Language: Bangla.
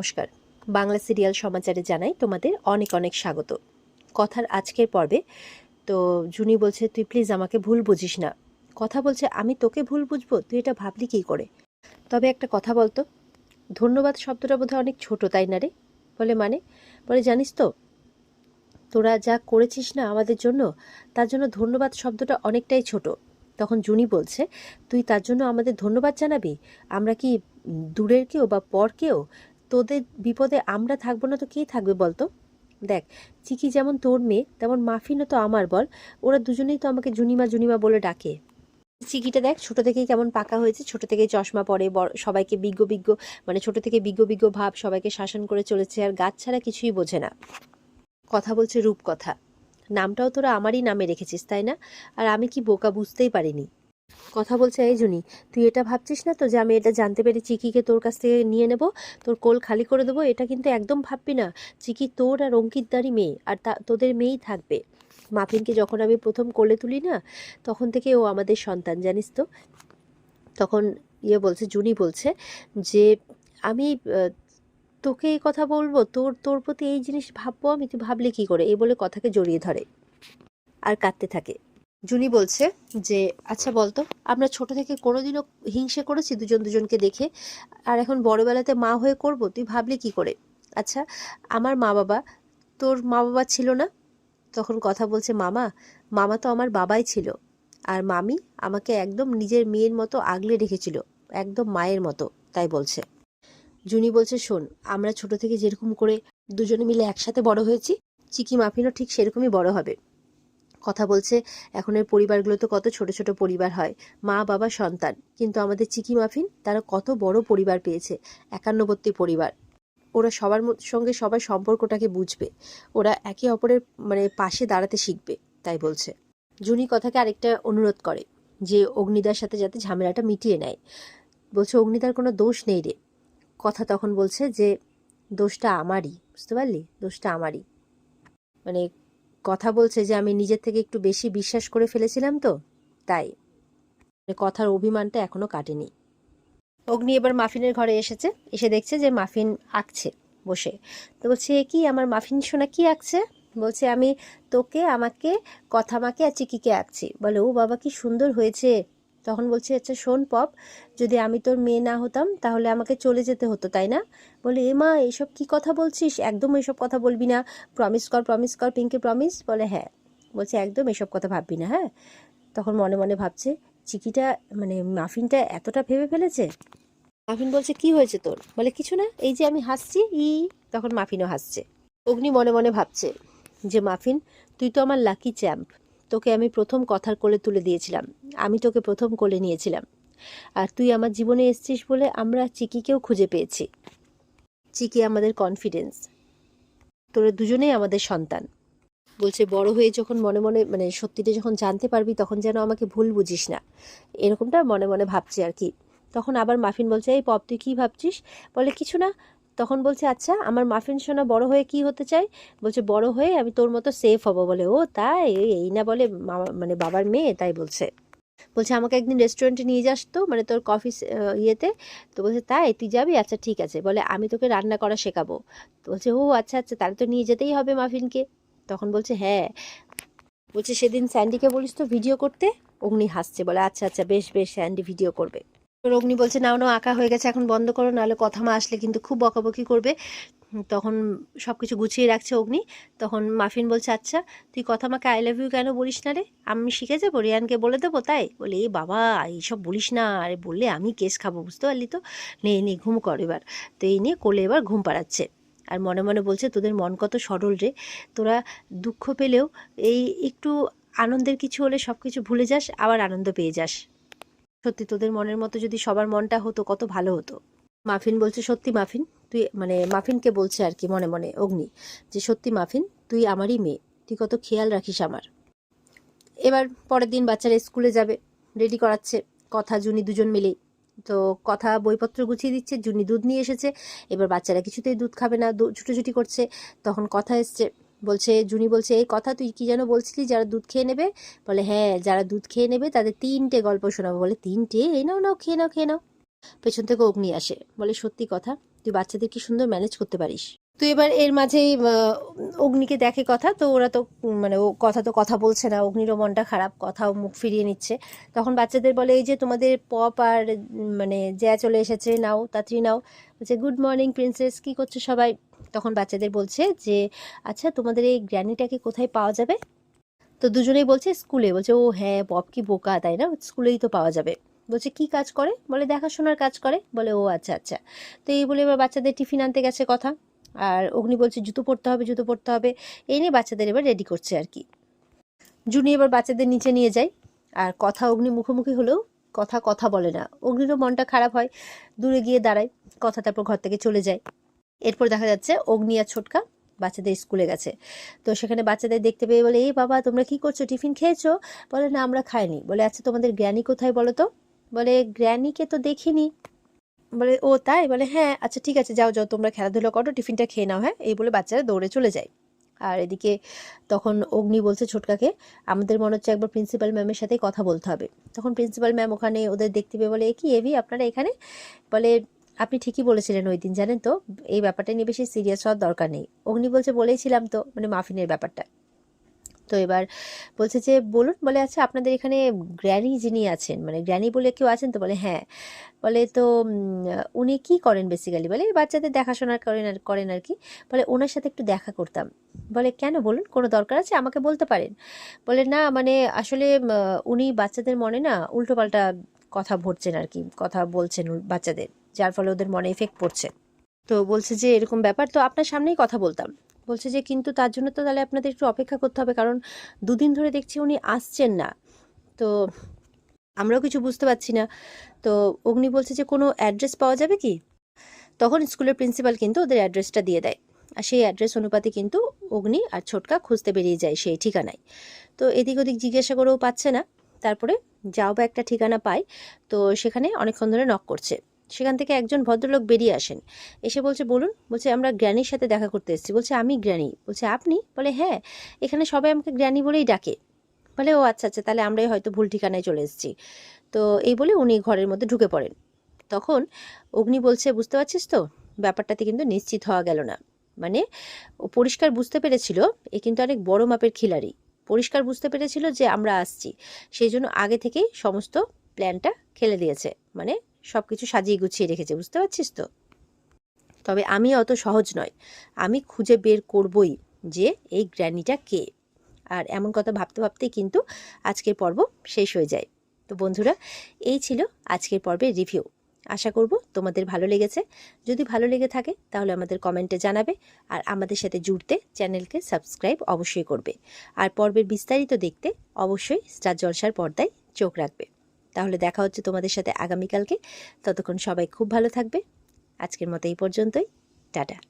নমস্কার। বাংলা সিরিয়াল সমাচারে জানাই তোমাদের অনেক অনেক স্বাগত। কথার আজকের পর্বে, তো জুনি বলছে, তুই প্লিজ আমাকে ভুল বুঝিস না। কথা বলছে, আমি তোকে ভুল বুঝব? তুই এটা ভাবলি কী করে? তবে একটা কথা বলতো, ধন্যবাদ শব্দটা বোধহয় অনেক ছোট, তাই না রে? বলে মানে বলে, জানিস তো, তোরা যা করেছিস না আমাদের জন্য, তার জন্য ধন্যবাদ শব্দটা অনেকটাই ছোট। তখন জুনি বলছে, তুই তার জন্য আমাদের ধন্যবাদ জানাবি? আমরা কি দূরের কেউ বা পর কেউ? তোদের বিপদে আমরা থাকব না তো কে থাকবে বলতো? দেখ, চিকি যেমন তোর মেয়ে, তেমন মাফিনও তো আমার বল। ওরা দুজনেই তো আমাকে জুনিমা জুনিমা বলে ডাকে। চিকিটা দেখ, ছোট থেকেই কেমন পাকা হয়েছে, ছোট থেকেই চশমা পরে সবাইকে বিজ্ঞ বিজ্ঞ মানে ছোট থেকে বিজ্ঞ বিজ্ঞ ভাব সবাইকে শাসন করে চলেছে, আর গাছ ছাড়া কিছুই বোঝে না। কথা বলছে রূপকথা। নামটাও তোরা আমারই নামে রেখেছিস, তাই না? আর আমি কি বোকা বুঝতেই পারিনি। কথা বলছে, এই জুনি, তুই এটা ভাবছিস না তো যে আমি এটা জানতে পেরে চিকিকে তোর কাছ থেকে নিয়ে নেব? তোর কোল খালি করে দেবো? এটা কিন্তু একদম ভাববি না। চিকি তোর আর অঙ্কিতদারই মেয়ে, আর তা, তোদের মেয়েই থাকবে। মাফিনকে যখন আমি প্রথম কোলে তুলি না, তখন থেকে ও আমাদের সন্তান, জানিস তো? তখন ইয়ে বলছে, জুনি বলছে যে, আমি তোকে এই কথা বলব, তোর তোর প্রতি এই জিনিস ভাববো আমি, তুই ভাবলে কি করে? এই বলে কথাকে জড়িয়ে ধরে। আর কাঁদতে থাকে। জুনি বলছে যে আচ্ছা বলতো, আমরা ছোট থেকে কোনোদিনও হিংসে করেছি দুজন দুজনকে দেখে, আর এখন বড়বেলাতে মা হয়ে করব, তুই ভাবলি কি করে? আচ্ছা আমার মা বাবা, তোর মা বাবা ছিল না? তখন কথা বলছে, মামা মামা তো আমার বাবাই ছিল, আর মামি আমাকে একদম নিজের মেয়ের মতো আগলে রেখেছিল, একদম মায়ের মতো, তাই বলছে। জুনি বলছে, শোন, আমরা ছোট থেকে যেরকম করে দুজনে মিলে একসাথে বড় হয়েছি, চিকি মাফিনও ঠিক সেরকমই বড় হবে। কথা বলছে, এখনের পরিবারগুলো তো কত ছোট ছোট পরিবার হয়। মা, বাবা, সন্তান। কিন্তু আমাদের চিকি মাফিন, তারা কত বড় পরিবার পেয়েছে। একান্নবর্তী পরিবার। ওরা সবার সঙ্গে সবার সম্পর্কটাকে বুঝবে। ওরা একে অপরের মানে পাশে দাঁড়াতে শিখবে, তাই বলছে। জুনি কথাকে আরেকটা অনুরোধ করে, যে অগ্নিদার সাথে যাতে ঝামেলাটা মিটিয়ে নেয়। বলছে, অগ্নিদার কোনো দোষ নেই রে। কথা তখন বলছে যে, দোষটা আমারই। বুঝতে পারলি? দোষটা আমারই। মানে কথা বলছে যে আমি নিজের থেকে একটু বেশি বিশ্বাস করে ফেলেছিলাম তো, তাই। মানে কথার অভিমানটা এখনও কাটেনি। অগ্নি এবার মাফিনের ঘরে এসেছে, এসে দেখছে যে মাফিন আঁকছে বসে। তো বলছে কি, আমার মাফিন সোনা কি আঁকছে? বলছে, আমি তোকে, আমাকে কথা মাকে আর চিকিকে আঁকছি। বলে, ও বাবা, কি সুন্দর হয়েছে। তখন বলছে আচ্ছা শোন পপ, যদি আমি তোর মেয়ে না হতাম, তাহলে আমাকে চলে যেতে হতো, তাই না? বলে, এ মা এইসব কি কথা বলছিস? একদম এইসব কথা বলবি না। প্রমিস কর প্রমিস কর পিঙ্কি প্রমিস বলে হ্যাঁ। বলছে, একদম এসব কথা ভাববি না হ্যাঁ? তখন মনে মনে ভাবছে, চিকিটা মানে মাফিনটা এতটা ভেবে ফেলেছে? মাফিন বলছে, কি হয়েছে তোর? বলে, কিছু না, এই যে আমি হাসছি, ই, তখন মাফিনও হাসছে। অগ্নি মনে মনে ভাবছে যে, মাফিন, তুই তো আমার লাকি চ্যাম্প তোকে আমি প্রথম কথার কোলে তুলে দিয়েছিলাম। আমি তোকে প্রথম কোলে নিয়েছিলাম। আর তুই আমার জীবনে এসছিস বলে আমরা চিকিকেও খুঁজে পেয়েছি। চিকি আমাদের কনফিডেন্স তোরা দুজনেই আমাদের সন্তান। বলছে, বড় হয়ে যখন মনে মনে মানে সত্যিটা যখন জানতে পারবি, তখন যেন আমাকে ভুল বুঝিস না। এরকমটা মনে মনে ভাবছে আর কি। তখন আবার মাফিন বলছে, এই পপ, তুই কী ভাবছিস? বলে, কিছু না তখন বলছে আচ্ছা আমার মাফিন সোনা বড় হয়ে কি হতে চাই বলছে, বড় হয়ে আমি তোর মতো সেফ হব বলে। ও তাই, এই- না বলে মানে বাবার মেয়ে তাই বলছে। বলছে, আমাকে একদিন রেস্টুরেন্টে নিয়ে যাস তো মানে তোর কফি ইয়েতে। তো বলছে, তাই? তুই যাবি? আচ্ছা ঠিক আছে। বলে, আমি তোকে রান্না করা শেখাবো। তো বলছে, ও আচ্ছা আচ্ছা তাহলে তো নিয়ে যেতেই হবে মাফিনকে। তখন বলছে হ্যাঁ। বলছে, সেদিন স্যান্ডিকে বলিস তো ভিডিও করতে? অগ্নি হাসছে, বলে আচ্ছা আচ্ছা বেশ বেশ, স্যান্ডি ভিডিও করবে। এবার অগ্নি বলছে, নাও নাও, আঁকা হয়ে গেছে, এখন বন্ধ করো, নাহলে কথা মা আসলে কিন্তু খুব বকাবকি করবে। তখন সব কিছু গুছিয়ে রাখছে অগ্নি। তখন মাফিন বলছে আচ্ছা তুই কথা মাকে আই লাভ ইউ কেন বলিস না রে? আমি শিখে যাব, রিয়ানকে বলে দেবো তাই। বলে, এই বাবা, এইসব বলিস না। আরে, বললে আমি কেস খাব, বুঝতে পারলি তো? নে নে, ঘুম কর এবার। তো এই নিয়ে কোলে এবার ঘুম পাড়াচ্ছে। আর মনে মনে বলছে, তোদের মন কত সরল রে। তোরা দুঃখ পেলেও এই একটু আনন্দের কিছু হলে সব কিছু ভুলে যাস, আবার আনন্দ পেয়ে যাস। সত্যি তোদের মনের মতো যদি সবার মনটা হতো, কত ভালো হতো। মাফিন বলছে, সত্যি মাফিন, তুই মানে মাফিনকে বলছে আর কি মনে মনে, অগ্নি, যে সত্যি মাফিন, তুই আমারই মেয়ে, তুই কত খেয়াল রাখিস আমার। এবার পরের দিন বাচ্চারা স্কুলে যাবে রেডি করাচ্ছে, কথা জুনি দুজন মিলেই। তো কথা বইপত্র গুছিয়ে দিচ্ছে, জুনি দুধ নিয়ে এসেছে, এবার বাচ্চারা কিছুতেই দুধ খাবে না ছুটোছুটি করছে, তখন কথা এসছে বলছে, জুনি বলছে, এই কথা তুই কি যেন বলছিলি, যারা দুধ খেয়ে নেবে? বলে হ্যাঁ যারা দুধ খেয়ে নেবে তাদের তিনটে গল্প শোনাবো। বলে, তিনটে? এই নাও নাও, খেয়ে নাও খেয়ে নাও। পেছন থেকে অগ্নি আসে। বলে, সত্যি কথা, তুই বাচ্চাদের কি সুন্দর ম্যানেজ করতে পারিস? তো এবার এর মাঝেই অগ্নিকে দেখে কথা, তো ওরা তো মানে ও কথা তো কথা বলছে না, অগ্নিরও মনটা খারাপ, কথাও মুখ ফিরিয়ে নিচ্ছে। তখন বাচ্চাদের বলে, এই যে তোমাদের পপ আর মানে জ্যা চলে এসেছে, নাও, তাড়াতাড়ি নাও। বলছে, গুড মর্নিং প্রিন্সেস, কি করছ সবাই? তখন বাচ্চাদের বলছে যে আচ্ছা তোমাদের এই গ্র্যানিটাকে কোথায় পাওয়া যাবে? তো দুজনেই বলছে, স্কুলে। বলছে, ও হ্যাঁ পপ কি বোকা, তাই না? স্কুলেই তো পাওয়া যাবে। বলছে, কি কাজ করে? বলে, দেখাশোনার কাজ করে। বলে, ও আচ্ছা আচ্ছা। তো এই বলে এবার বাচ্চাদের টিফিন আনতে গেছে কথা। আর অগ্নি বলছে, জুতো পরতে হবে, জুতো পরতে হবে। এই নিয়ে বাচ্চাদের এবার রেডি করছে আর কি। জুনি এবার বাচ্চাদের নিচে নিয়ে যায়। আর কথা অগ্নি মুখোমুখি হলেও কথা কথা বলে না। অগ্নিরও মনটা খারাপ হয়। দূরে গিয়ে দাঁড়ায়। কথা তারপর ঘর থেকে চলে যায়। এরপর দেখা যাচ্ছে অগ্নি আর ছোটকা বাচ্চাদের স্কুলে গেছে। তো সেখানে বাচ্চাদের দেখতে পেয়ে বলে এই বাবা, তোমরা কি করছ? টিফিন খেয়েছো? বলে, না, আমরা খাইনি। বলে আচ্ছা তোমাদের গ্র্যানি কোথায় বলো তো? বলে, গ্র্যানিকে তো দেখিনি। বলে, ও তাই? বলে হ্যাঁ আচ্ছা ঠিক আছে, যাও যাও, তোমরা খেলাধুলো করো, টিফিনটা খেয়ে নাও হ্যাঁ? এই বলে বাচ্চারা দৌড়ে চলে যায়। আর এদিকে তখন অগ্নি বলছে ছোটকাকে, আমাদের মনে হচ্ছে একবার প্রিন্সিপাল ম্যামের সাথে কথা বলতে হবে। তখন প্রিন্সিপাল ম্যাম ওখানে ওদের দেখতে পেয়ে বলে কি এভি আপনারা এখানে? বলে আপনি ঠিকই বলেছিলেন ওই দিন জানেন তো? এই ব্যাপারটা নিয়ে বেশি সিরিয়াস হওয়ার দরকার নেই। অগ্নি বলছে, বলেইছিলাম তো মানে মাফিনের ব্যাপারটা। তো এবার বলছে যে, বলুন, বলে আচ্ছা আপনাদের এখানে গ্র্যানি যিনি আছেন মানে গ্র্যানি বলে কেউ আছেন তো? বলে হ্যাঁ। বলে, তো উনি কি করেন বেসিক্যালি বলে বাচ্চাদের দেখাশোনা করেন আর করেন আর কি। বলে, ওনার সাথে একটু দেখা করতাম। বলে, কেন? বলুন, কোনো দরকার আছে? আমাকে বলতে পারেন। বলে, না মানে আসলে উনি বাচ্চাদের মনে না উল্টোপাল্টা কথা ভরছেন আর কি, কথা বলছেন বাচ্চাদের। যার ফলে ওদের মনে এফেক্ট পড়ছে। তো বলছে যে, এরকম ব্যাপার, তো আপনার সামনেই কথা বলতাম। বলছে যে, কিন্তু তার জন্য তো তাহলে আপনাদের একটু অপেক্ষা করতে হবে, কারণ দুদিন ধরে দেখছি উনি আসছেন না। তো আমরাও কিছু বুঝতে পারছি না। তো অগ্নি বলছে যে, কোনো অ্যাড্রেস পাওয়া যাবে কি? তখন স্কুলের প্রিন্সিপাল কিন্তু ওদের অ্যাড্রেসটা দিয়ে দেয়। আর সেই অ্যাড্রেস অনুপাতে কিন্তু অগ্নি আর ছোটকা খুঁজতে বেরিয়ে যায় সেই ঠিকানায়। তো এদিক ওদিক জিজ্ঞাসা করেও পাচ্ছে না। তারপরে যাও বা একটা ঠিকানা পায়। তো সেখানে অনেকক্ষণ ধরে নক করছে। সেখান থেকে একজন ভদ্রলোক বেরিয়ে আসেন। এসে বলছে, বলুন। বলছে, আমরা গ্র্যানির সাথে দেখা করতে এসেছি। বলছে, আমি গ্র্যানি। বলছে, আপনি? বলে হ্যাঁ এখানে সবাই আমাকে গ্র্যানি বলেই ডাকে। বলে, ও আচ্ছা আচ্ছা তাহলে আমরাই হয়তো ভুল ঠিকানায় চলে এসেছি। তো এই বলে উনি ঘরের মধ্যে ঢুকে পড়েন। তখন অগ্নি বলছে, বুঝতে পারছিস তো? ব্যাপারটাতে কিন্তু নিশ্চিত হওয়া গেল না। মানে ও পরিষ্কার বুঝতে পেরেছিল, এ কিন্তু অনেক বড় মাপের খিলাড়ি। পরিষ্কার বুঝতে পেরেছিল যে আমরা আসছি। সেই জন্য আগে থেকেই সমস্ত প্ল্যানটা খেলে দিয়েছে। মানে সব কিছু সাজিয়ে গুছিয়ে রেখেছে, বুঝতে পারছিস তো? তবে আমি অত সহজ নয়। আমি খুঁজে বের করবই যে এই গ্র্যানিটা কে। আর এমন কথা ভাবতে ভাবতেই কিন্তু আজকের পর্ব শেষ হয়ে যায়। তো বন্ধুরা, এই ছিল আজকের পর্বের রিভিউ আশা করব তোমাদের ভালো লেগেছে। যদি ভালো লেগে থাকে, তাহলে আমাদের কমেন্টে জানাবে আর আমাদের সাথে জুড়তে চ্যানেলকে সাবস্ক্রাইব অবশ্যই করবে। আর পর্বের বিস্তারিত দেখতে অবশ্যই স্টার জলসার পর্দায় চোখ রাখবে। তাহলে দেখা হচ্ছে তোমাদের সাথে আগামীকালকে। ততক্ষণ সবাই খুব ভালো থাকবে। আজকের মতো এই পর্যন্তই। টাটা।